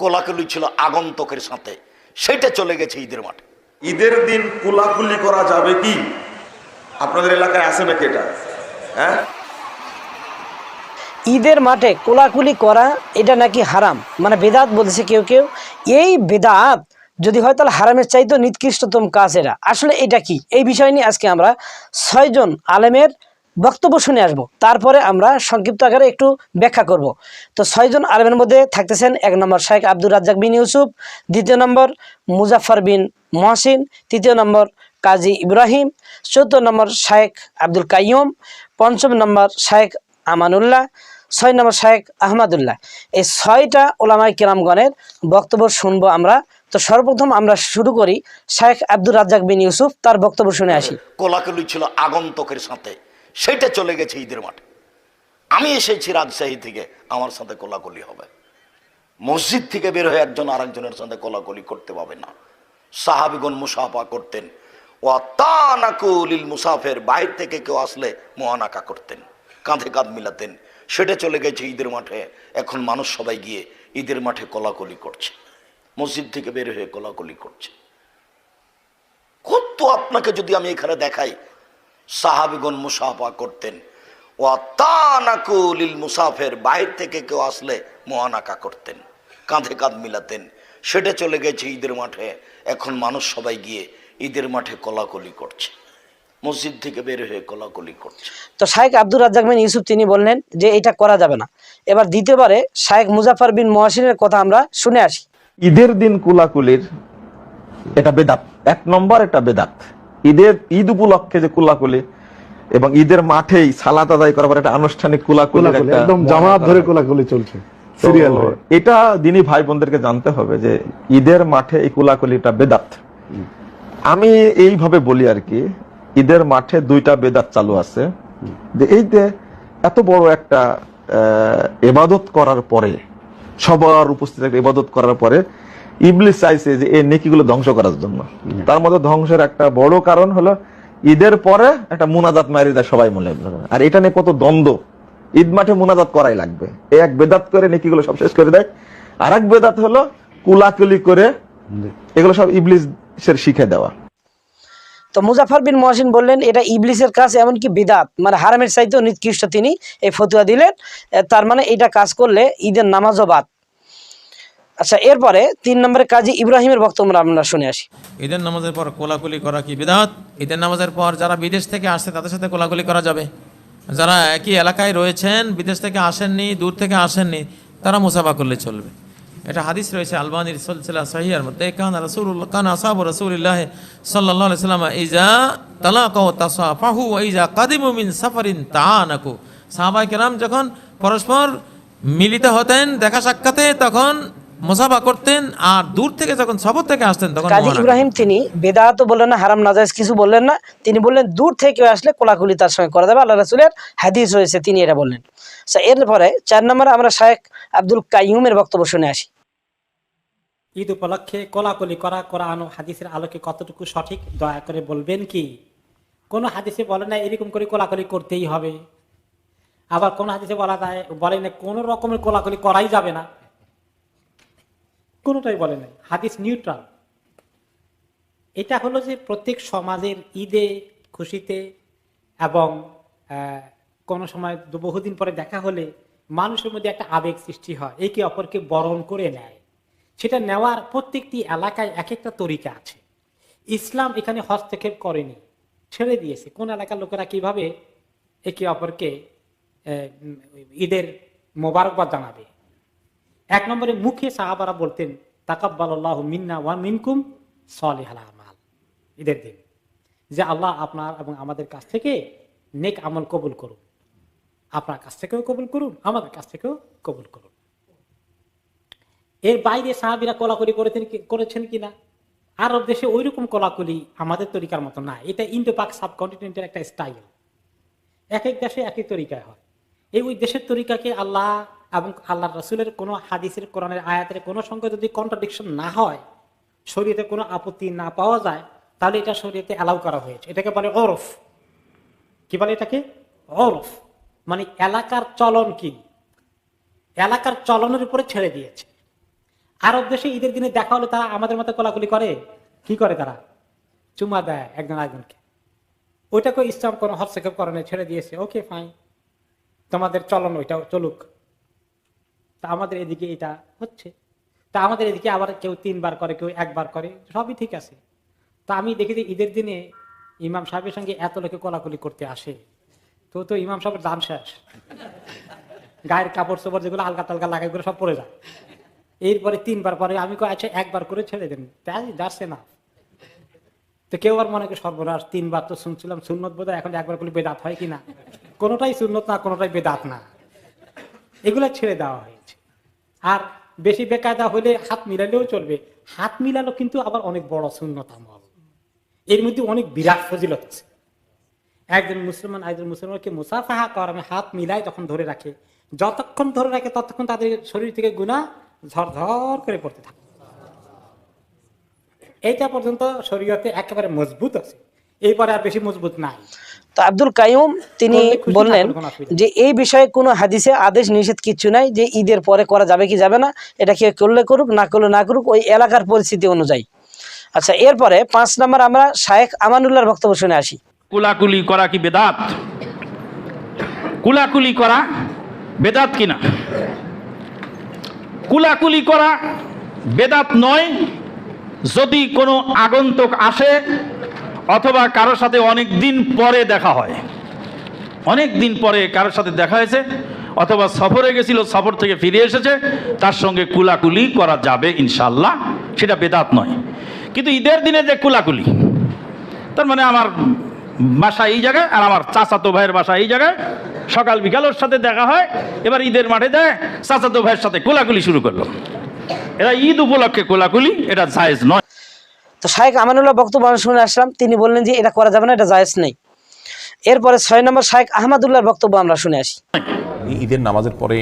কোলাকুলি ছিল আগন্তকের সাথে। সেটা চলে গেছে ঈদের মাঠে। ঈদের দিন কুলাকুলি করা যাবে কি? আপনাদের এলাকায় আছে নাকি এটা? হ্যাঁ? ঈদের মাঠে কোলাকুলি করা এটা নাকি হারাম? মানে বেদাত বলছে কেউ কেউ এই বেদাত যদি হয় তাহলে হারামের চাইতে নিকৃষ্টতম কাজ এরা। আসলে এটা কি? এই বিষয় নিয়ে আজকে আমরা ছয়জন আলেমের বক্তব্য শুনে আসব। তারপরে আমরা সংক্ষিপ্ত আকারে একটু ব্যাখ্যা করব। তো ছয়জন আলেমের মধ্যে থাকতেছেন এক নম্বর শাহেখ আব্দুর রাজ্জাক বিন ইউসুফ, দ্বিতীয় নম্বর মুজাফর বিন মহসিন, তৃতীয় নম্বর কাজী ইব্রাহিম, চৌদ্দ নম্বর শাহেখ আব্দুল কাইয়ুম, পঞ্চম নম্বর শাহেখ আমানুল্লাহ, ছয় নম্বর শাহেখ আহমদুল্লাহ। এই ছয়টা ওলামাই কিরামগণের বক্তব্য শুনব আমরা। তো সর্বপ্রথম আমরা শুরু করি শাহেখ আব্দুর রাজ্জাক বিন ইউসুফ তার বক্তব্য শুনে আসি। কোলাকুলি ছিল আগন্তকের সাথে। সেটা চলে গেছে ঈদের মাঠে। আমি এসেছি রাজশাহী থেকে, আমার সাথে কোলাকুলি হবে। মসজিদ থেকে বের হয়ে একজন আরেকজনের সাথে কোলাকুলি করতে পাবে না। সাহাবিগণ মুসাফা করতেন। ও তানাকুলিল মুসাফের, বাইরে থেকে কেউ আসলে মহানাকা করতেন, কাঁধে কাঁধ মিলাতেন। সেটা চলে গেছে ঈদের মাঠে। এখন মানুষ সবাই গিয়ে ঈদের মাঠে কোলাকুলি করছে। মসজিদ থেকে বের হয়ে কোলাকুলি করছে। কত আপনাকে যদি আমি এখানে দেখাই সাহাবিগণ মুসাফা করতেন। ও তানাকুলিল মুসাফের বাইরে থেকে কেউ আসলে মহানাকা করতেন কাঁধে কাঁধ মিলাতেন। সেটা চলে গেছে ঈদের মাঠে। এখন মানুষ সবাই গিয়ে ঈদের মাঠে কোলাকুলি করছে। মসজিদ থেকে বের হয়ে কলাকলি করছে। তো শাহেখ আব্দুর রাজ্জাক বিন ইউসুফ তিনি বললেন যে এটা করা যাবে না। এবার দ্বিতীয়বারে শাহেখ মুজাফর বিন মহাসিনের কথা আমরা শুনে আসি। ঈদের দিন কুলাকুলির এটা বেদাত। এক নম্বর এটা বেদাত। ঈদের ঈদ উপলক্ষে যে কুলাকুলি এবং ঈদের মাঠেই সালাত আদায় করার পর একটা আনুষ্ঠানিক কুলাকুলি একদম জামাত ধরে কোলাকুলি চলছে সিরিয়াল এটা দিনই ভাই বোনদেরকে জানতে হবে যে ঈদের মাঠে এই কুলাকুলিটা বেদাত। আমি এইভাবে বলি আর কি ঈদের মাঠে দুইটা বেদাত চালু আছে। যে এই যে এত বড় একটা আহ, এবাদত করার পরে সবার উপস্থিত একটা ইবাদত করার পরে ইবলিস চাইছে যে এই নেকিগুলো ধ্বংস করার জন্য। তার মধ্যে ধ্বংসের একটা বড় কারণ হলো ঈদের পরে একটা মুনাজাত মারি দেয় সবাই মনে আর এটা নিয়ে কত দ্বন্দ্ব। ঈদ মাঠে মুনাজাত করাই লাগবে। এই এক বেদাত করে নেকিগুলো সব শেষ করে দেয়। আর এক বেদাত হলো কুলাকুলি করে এগুলো সব ইবলিসের শিখে দেওয়া। তো মুজাফর বিন মহসিন বললেন এটা ইবলিসের কাজ এমনকি বিদাত। মানে হারামের চাইতেও নিকৃষ্ট তিনি এই ফতুয়া দিলেন। তার মানে এটা কাজ করলে ঈদের নামাজও বাদ। আচ্ছা এরপরে তিন নম্বরে কাজী ইব্রাহিমের বক্তব্য আমরা শুনে আসি। ঈদের নামাজের পর কোলাকুলি করা কি বিদাত? ঈদের নামাজের পর যারা বিদেশ থেকে আসছে, তাদের সাথে কোলাকুলি করা যাবে। যারা একই এলাকায় রয়েছেন, বিদেশ থেকে আসেননি, দূর থেকে আসেননি, তারা মুসাফা করলে চলবে। এটা হাদিস রয়েছে, আলবানির সলসিলা সহিয়ার মধ্যে, কান রাসূলুল্লাহ, কান আসহাবু রাসূলিল্লাহ সাল্লাল্লাহু আলাইহি সাল্লাম, ইজা তালাকাউ তাসাফাহু ইজা কাদিমু মিন সাফারিন তাআনাকু। সাহাবায়ে কেরাম যখন পরস্পর মিলিত হতেন, দেখা সাক্ষাতে, তখন মুসাফা করতেন আর দূর থেকে যখন সফর থেকে আসতেন তখন কাজী ইব্রাহিম তিনি বেদাতও বললেন না হারাম নাজাইজ কিছু বললেন না। তিনি বললেন দূর থেকে আসলে কোলাকুলি তার সঙ্গে করা যাবে। আল্লাহ রাসুলের হাদিস রয়েছে তিনি এটা বললেন। আচ্ছা এরপরে চার নম্বরে আমরা শাহেখ আব্দুল কাইয়ুমের বক্তব্য শুনে আসি। ঈদ উপলক্ষে কোলাকুলি করা কোরআন ও হাদিসের আলোকে কতটুকু সঠিক দয়া করে বলবেন কি? কোন হাদিসে বলে না এরকম করে কোলাকুলি করতেই হবে। আবার কোন হাদিসে বলা যায় বলে না কোনো রকমের কোলাকুলি করাই যাবে না। কোনোটাই বলে নাই। হাদিস নিউট্রাল এটা হলো যে প্রত্যেক সমাজের ঈদে, খুশিতে এবং কোনো সময় বহুদিন পরে দেখা হলে মানুষের মধ্যে একটা আবেগ সৃষ্টি হয়, একে অপরকে বরণ করে নেয়। সেটা নেওয়ার প্রত্যেকটি এলাকায় এক একটা তরিকা আছে। ইসলাম এখানে হস্তক্ষেপ করেনি, ছেড়ে দিয়েছে। কোন এলাকার লোকেরা কীভাবে একে অপরকে ঈদের মোবারকবাদ জানাবে? এক নম্বরে মুখে সাহাবারা বলতেন তাকাব্বাল আল্লাহ মিন্না ওয়া মিনকুম সলিহাল আমাল। ঈদের দিন, যে আল্লাহ আপনার এবং আমাদের কাছ থেকে নেক আমল কবুল করুন। আপনার কাছ থেকেও কবুল করুন, আমাদের কাছ থেকেও কবুল করুন। এর বাইরে সাহাবিরা কলাকলি করেছেন করেছেন কিনা? আরব দেশে ওইরকম কলাকলি আমাদের তরিকার মতো না। এটা ইন্ডো পাক সাবকন্টিনেন্টের একটা স্টাইল। এক এক দেশে এক এক তরিকায় হয়। এই ওই দেশের তরিকাকে আল্লাহ এবং আল্লাহ রসুলের কোনো হাদিসের কোরআনের আয়াতের কোনো সঙ্গে যদি কন্ট্রাডিকশন না হয় শরীয়তে কোনো আপত্তি না পাওয়া যায় তাহলে এটা শরীয়তে অ্যালাউ করা হয়েছে। এটাকে বলে ওরফ। কি বলে এটাকে? ওরফ। মানে এলাকার চলন কি? এলাকার চলনের উপরে ছেড়ে দিয়েছে। আরব দেশে ঈদের দিনে দেখা হলে তারা আমাদের মতো কোলাকুলি করে? কি করে তারা? চুমা দেয় একজন আরেকজনকে। ওইটাকে ইসলাম কোনো হস্তক্ষেপ করে না, ছেড়ে দিয়েছে। ওকে ফাইন তোমাদের চলন ওইটা চলুক। তা আমাদের এদিকে এটা হচ্ছে। তা আমাদের এদিকে আবার কেউ তিনবার করে, কেউ একবার করে, সবই ঠিক আছে। তা আমি দেখি যে ঈদের দিনে ইমাম সাহেবের সঙ্গে এত লোকে কোলাকুলি করতে আসে। তো তো ইমাম সাহেবের দান শেষ। গায়ের কাপড় চোপড় যেগুলো হালকা টালকা লাগাই করে সব পড়ে যায়। এরপরে তিনবার পরে আমি আচ্ছা একবার করে ছেড়ে দেন। তাই যাচ্ছে না। তো কেউ আর মনে করে সর্বনাশ, তিনবার তো শুনছিলাম, সুন্নত বোধ এখন একবার করলে বেদাত হয় কিনা? কোনোটাই সুন্নত না, কোনোটাই বেদাত না। এগুলো ছেড়ে দেওয়া হয়েছে আর বেশি বেকায়দা হলে হাত মিলালেও চলবে। হাত মিলালো কিন্তু আবার অনেক বড় শূন্যতা আমল। এর মধ্যে অনেক বিরাট ফজিলত আছে। একজন মুসলমান একজন মুসলমানকে মুসাফাহা কর আমি হাত মিলাই যখন ধরে রাখে, যতক্ষণ ধরে রাখে ততক্ষণ তাদের শরীর থেকে গুণা ঝরঝর করে পড়তে থাকে। এইটা পর্যন্ত শরীয়তে একেবারে মজবুত আছে। এরপরে আর বেশি মজবুত নাই। তো আব্দুল কাইম তিনি বললেন। যে এই বিষয়ে কোনো হাদিসে আদেশ নিষেধ কিছু নাই যে ঈদের পরে করা যাবে কি যাবে না এটা কে করলে করুক না করলে না করুক ওই এলাকার পরিস্থিতি অনুযায়ী। আচ্ছা এরপরে পাঁচ নম্বর আমরা শায়েখ আমানুল্লাহর বক্তব্য শুনে আসি। কুলাকুলি করা কি বেদাত? কুলাকুলি করা বেদাত কিনা? কুলাকুলি করা বেদাত নয় যদি কোনো আগন্তুক আসে অথবা কারোর সাথে অনেক দিন পরে দেখা হয়। অনেক দিন পরে কারোর সাথে দেখা হয়েছে, অথবা সফরে গেছিল, সফর থেকে ফিরে এসেছে, তার সঙ্গে কুলাকুলি করা যাবে ইনশাল্লাহ সেটা বেদাত নয়। কিন্তু ঈদের দিনে যে কুলাকুলি, তার মানে আমার বাসা এই জায়গায় আর আমার চাচাতো ভাইয়ের বাসা এই জায়গায়, সকাল বিকাল ওর সাথে দেখা হয়, এবার ঈদের মাঠে যায়, চাচাতো ভাইয়ের সাথে কোলাকুলি শুরু করল। এরা ঈদ উপলক্ষে কোলাকুলি, এটা জায়েজ নয়। তো শাহেক আমানুল্লাহ বক্তব্য শুনে আসলাম। তিনি বললেন যে এটা করা যাবে না, এটা জায়েজ নেই। এরপরে ছয় নম্বর শাহেক আহমদুল্লাহর বক্তব্য আমরা শুনে আসি। ঈদের নামাজের পরে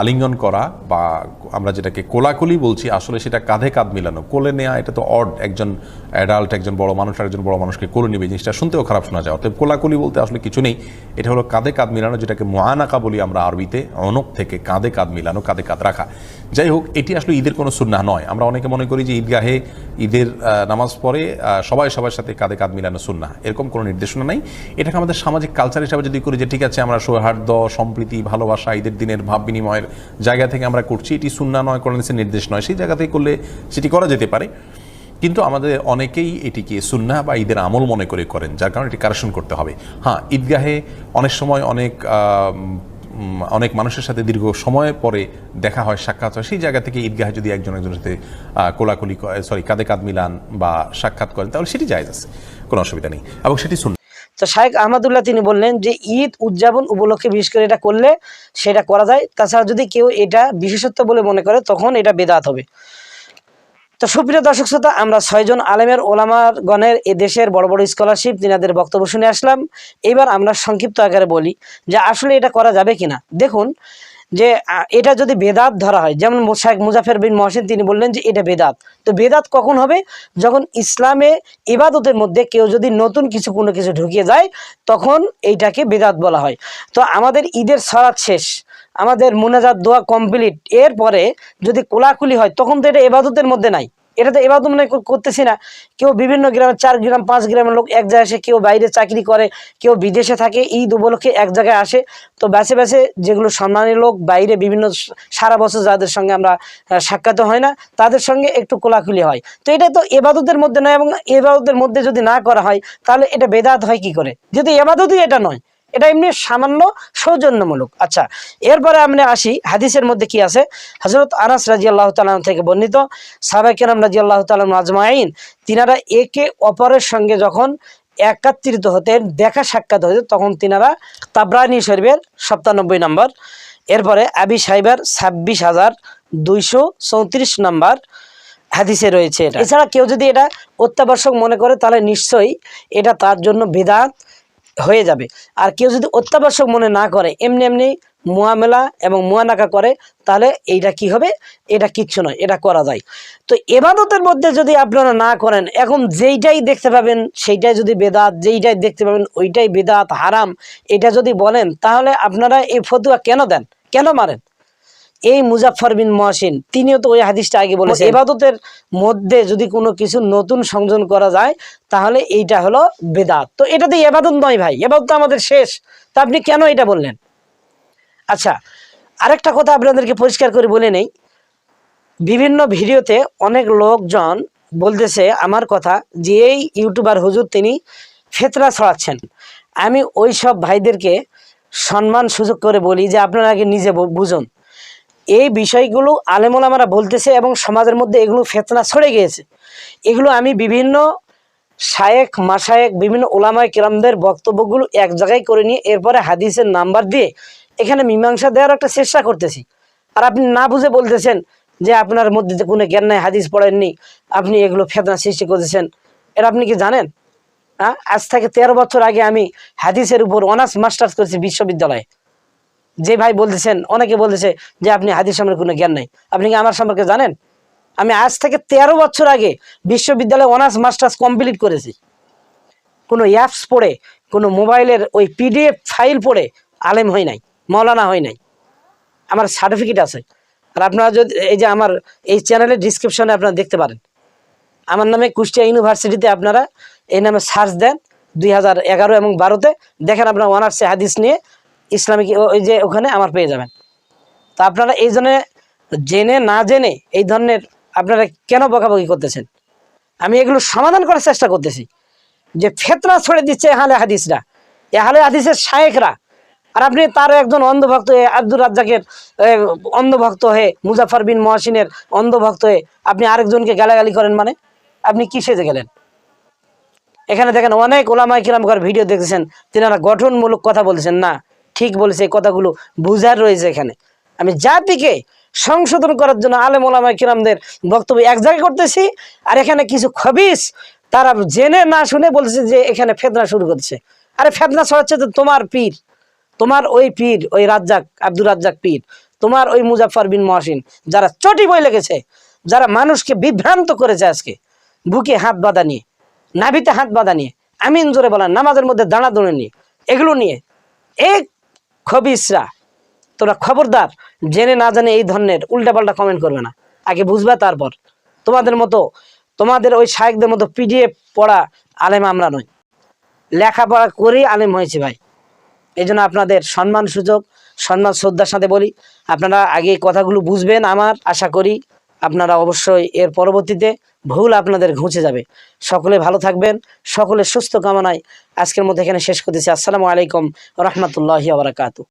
আলিঙ্গন করা বা আমরা যেটাকে কোলাকুলি বলছি আসলে সেটা কাঁধে কাঁধ মিলানো। কোলে নেওয়া এটা তো অড একজন অ্যাডাল্ট একজন বড় মানুষ একজন বড় মানুষকে কোলে নেবে জিনিসটা শুনতেও খারাপ শোনা যায়। অতএব কোলাকুলি বলতে আসলে কিছু নেই। এটা হলো কাঁধে কাঁধ মিলানো যেটাকে মোয়ানাকা বলি আমরা আরবিতে অনক থেকে কাঁধে কাঁধ মিলানো কাঁধে কাঁধ রাখা। যাই হোক এটি আসলে ঈদের কোনো সুন্নাহ নয়। আমরা অনেকে মনে করি যে ঈদগাহে ঈদের নামাজ আহ, সবাই সবার সাথে কাঁধে কাঁধ মিলানো সুন্নাহ। এরকম কোনো নির্দেশনা নাই। এটাকে আমাদের সামাজিক কালচার হিসাবে যদি করি যে ঠিক আছে আমরা সৌহার্দ্য সম্প্রীতি ভালোবাসা ঈদের দিনের ভাব বিনিময়ের জায়গা থেকে আমরা করছি। এটি সুন্না নয়, কোরআন হাদিসের নির্দেশ নয়, সেই জায়গা থেকে করলে সেটি করা যেতে পারে। কিন্তু আমাদের অনেকেই এটিকে সুন্না বা ঈদের আমল মনে করে করেন, যার কারণে এটি কারেকশন করতে হবে। হ্যাঁ ঈদগাহে অনেক সময় অনেক অনেক মানুষের সাথে দীর্ঘ সময় পরে দেখা হয়, সাক্ষাৎ হয়। সেই জায়গা থেকে ঈদগাহে যদি একজন একজনের সাথে কোলাকুলি সরি, কাঁধে কাঁধ মিলান বা সাক্ষাৎ করেন, তাহলে সেটি জায়জ আছে, কোনো অসুবিধা নেই। এবং সেটি সুন্না তো শাহেক আহমদুল্লাহ তিনি বললেন যে, ঈদ উদযাপন উপলক্ষে বিশেষ করে এটা করলে সেটা করা যায়। তাছাড়া যদি কেউ এটা বিশেষত্ব বলে মনে করে, তখন এটা বেদাত হবে। তো সুপ্রিয় দর্শক শ্রোতা, আমরা ছয়জন আলেমের ওলামার গণের এ দেশের বড় বড় স্কলারশিপ তিনাদের বক্তব্য শুনে আসলাম। এবার আমরা সংক্ষিপ্ত আকারে বলি যে, আসলে এটা করা যাবে কিনা? দেখুন যে এটা যদি বেদাত ধরা হয়, যেমন শেখ মুজাফের বিন মহসিন তিনি বললেন যে, এটা বেদাত। তো বেদাত কখন হবে? যখন ইসলামে ইবাদতের মধ্যে কেউ যদি নতুন কিছু কোনো কিছু ঢুকিয়ে যায়, তখন এইটাকে বেদাত বলা হয়। তো আমাদের ঈদের সরাত শেষ, আমাদের মোনাজাত দোয়া কমপ্লিট, এরপরে যদি কোলাকুলি হয়, তখন তো এটা এবাদতের মধ্যে নাই। এটা তো এবাদত মনে কর- করতেছি না। কেউ বিভিন্ন গ্রামে চার গ্রাম, পাঁচ গ্রামের লোক এক জায়গায় আসে কেউ বাইরে চাকরি করে, কেউ বিদেশে থাকে, ঈদ উপলক্ষে এক জায়গায় আসে। তো বেছে বেছে যেগুলো সম্মানী লোক বাইরে বিভিন্ন সারা বছর যাদের সঙ্গে আমরা সাক্ষাৎ হয় না, তাদের সঙ্গে একটু কোলাকুলি হয়। তো এটা তো এবাদতের মধ্যে নয় এবং এবাদতের মধ্যে যদি না করা হয়, তাহলে এটা বেদাত হয় কি করে? যেহেতু এবাদতই এটা নয়। এটা এমনি সামান্য সৌজন্যমূলক। আচ্ছা এরপরে আমরা আসি হাদিসের মধ্যে কি আছে? হজরত আনাস রাজি আল্লাহ তালাম থেকে বর্ণিত সাহাবাই কেরাম রাজি আল্লাহ তালাম আজমাইন তিনারা একে অপরের সঙ্গে যখন একাত্রিত হতেন দেখা সাক্ষাৎ হতো তখন তিনারা তাবরানি শরীফের সপ্তানব্বই নম্বর এরপরে আবি সাহেবের ছাব্বিশ হাজার দুইশো চৌত্রিশ নম্বর হাদিসে রয়েছে এটা। এছাড়া কেউ যদি এটা অত্যাবশ্যক মনে করে তাহলে নিশ্চয়ই এটা তার জন্য বেদাত হয়ে যাবে। আর কেউ যদি অত্যাবশ্যক মনে না করে, এমনি এমনি মোয়ামেলা এবং মোয়ানাকা করে, তাহলে এইটা কি হবে? এটা কিচ্ছু নয়, এটা করা যায়। তো এবাদতের মধ্যে যদি আপনারা না করেন, এখন যেইটাই দেখতে পাবেন, সেইটাই যদি বেদাত, যেইটাই দেখতে পাবেন, ওইটাই বেদাত, হারাম, এটা যদি বলেন, তাহলে আপনারা এই ফতুয়া কেন দেন? কেন মারেন? এই মুজাফফর বিন মহাসিন তিনিও তো ওই হাদিসটা আগে বলেছেন। এবাদতের মধ্যে যদি কোনো কিছু নতুন সংযোজন করা যায় তাহলে এইটা হলো বেদাত। তো এটা তো এবাদত নয় ভাই এবাদত আমাদের শেষ। তা আপনি কেন এটা বললেন? আচ্ছা আরেকটা কথা আপনাদেরকে পরিষ্কার করে বলে নেই। বিভিন্ন ভিডিওতে অনেক লোকজন বলতেছে আমার কথা যে এই ইউটিউবার হুজুর তিনি ফেতরা ছড়াচ্ছেন। আমি ওই সব ভাইদেরকে সম্মান সুযোগ করে বলি যে আপনারা আগে নিজে বুঝুন। এই বিষয়গুলো আলেমোলামারা বলতেছে এবং সমাজের মধ্যে এগুলো ফেতনা ছড়ে গিয়েছে। এগুলো আমি বিভিন্ন শায়েক মাসায়েক বিভিন্ন ওলামায় কিরামদের বক্তব্যগুলো এক জায়গায় করে নিয়ে এরপরে হাদিসের নাম্বার দিয়ে এখানে মীমাংসা দেওয়ার একটা চেষ্টা করতেছি। আর আপনি না বুঝে বলতেছেন যে আপনার মধ্যে কোনো জ্ঞান নাই, হাদিস পড়েননি, আপনি এগুলো ফেতনা সৃষ্টি করেছেন এটা আপনি কি জানেন? আজ থেকে তেরো বছর আগে আমি হাদিসের উপর অনার্স মাস্টার্স করেছি বিশ্ববিদ্যালয়ে। যে ভাই বলতেছেন, অনেকে বলতেছে যে আপনি হাদিস সম্পর্কে কোনো জ্ঞান নাই। আপনি কি আমার সম্পর্কে জানেন? আমি আজ থেকে তেরো বছর আগে বিশ্ববিদ্যালয়ে অনার্স, মাস্টার্স কমপ্লিট করেছি। কোনো অ্যাপস পড়ে, কোনো মোবাইলের ওই পিডিএফ ফাইল পড়ে আলেম হয় নাই, মৌলানা হয় নাই। আমার সার্টিফিকেট আছে। আর আপনারা যদি, এই যে আমার, এই চ্যানেলের ডিসক্রিপশনে আপনারা দেখতে পারেন। আমার নামে কুষ্টিয়া ইউনিভার্সিটিতে আপনারা এই নামে সার্চ দেন, দুই হাজার এগারো এবং বারোতে। দেখেন আপনারা অনার্সে হাদিস নিয়ে ইসলামিক ওই যে ওখানে আমার পেয়ে যাবেন। তো আপনারা এই জন্য জেনে না জেনে এই ধরনের আপনারা কেন বকাবকি করতেছেন? আমি এগুলো সমাধান করার চেষ্টা করতেছি। যে ফেতনা ছড়ে দিচ্ছে এহালে হাদিসরা এহালে হাদিসের শায়েকরা আর আপনি তার একজন অন্ধভক্ত হয়ে আব্দুর রাজ্জাকের অন্ধভক্ত হয়ে মুজাফর বিন মহাসিনের অন্ধভক্ত হয়ে আপনি আরেকজনকে গালাগালি করেন মানে? আপনি কি সেজে গেলেন? এখানে দেখেন অনেক ওলামাই কিরামকার ভিডিও দেখেছেন তিনারা গঠনমূলক কথা বলছেন না। ঠিক বলেছে এই কথাগুলো বুঝার রয়েছে এখানে। আমি জাতিকে সংশোধন করার জন্য আলেম ওলামাই কিরামদের বক্তব্য এক জায়গায় করতেছি, আর এখানে কিছু খবিস তারা জেনে না শুনে বলছে যে এখানে ফেদনা শুরু করছে। আরে ফেদনা ছড়াচ্ছে তো তোমার পীর, তোমার ওই পীর, ওই রাজ্জাক, আব্দুর রাজ্জাক পীর, তোমার ওই মুজাফর বিন মহাসিন, যারা চটি বই লেগেছে যারা মানুষকে বিভ্রান্ত করেছে আজকে, বুকে হাত বাঁধা নিয়ে, নাভিতে হাত বাঁধা নিয়ে, আমিন জোরে বলেন, নামাজের মধ্যে দাঁড়া দৌড়ে নিয়ে, এগুলো নিয়ে এক খবিসরা তোমরা খবরদার, জেনে না জানে এই ধরনের উল্টাপাল্টা কমেন্ট করবে না। আগে বুঝবে, তারপর। তোমাদের মতো, তোমাদের ওই শায়েকদের মতো পিডিএফ পড়া আলেম আমরা নই। লেখাপড়া করেই আলেম হয়েছে ভাই। এই জন্য আপনাদের সম্মান সুযোগ, সম্মান শ্রদ্ধার সাথে বলি। আপনারা আগে কথাগুলো বুঝবেন আমার, আশা করি আপনারা অবশ্যই এর পরবর্তীতে ভুল আপনাদের ঘুঁচে যাবে। সকলে ভালো থাকবেন, সকলে সুস্থ কামনায় আজকের মধ্যে এখানে শেষ করতেছি। আসসালামু আলাইকুম, রহমতুল্লাহি আবরাকাতু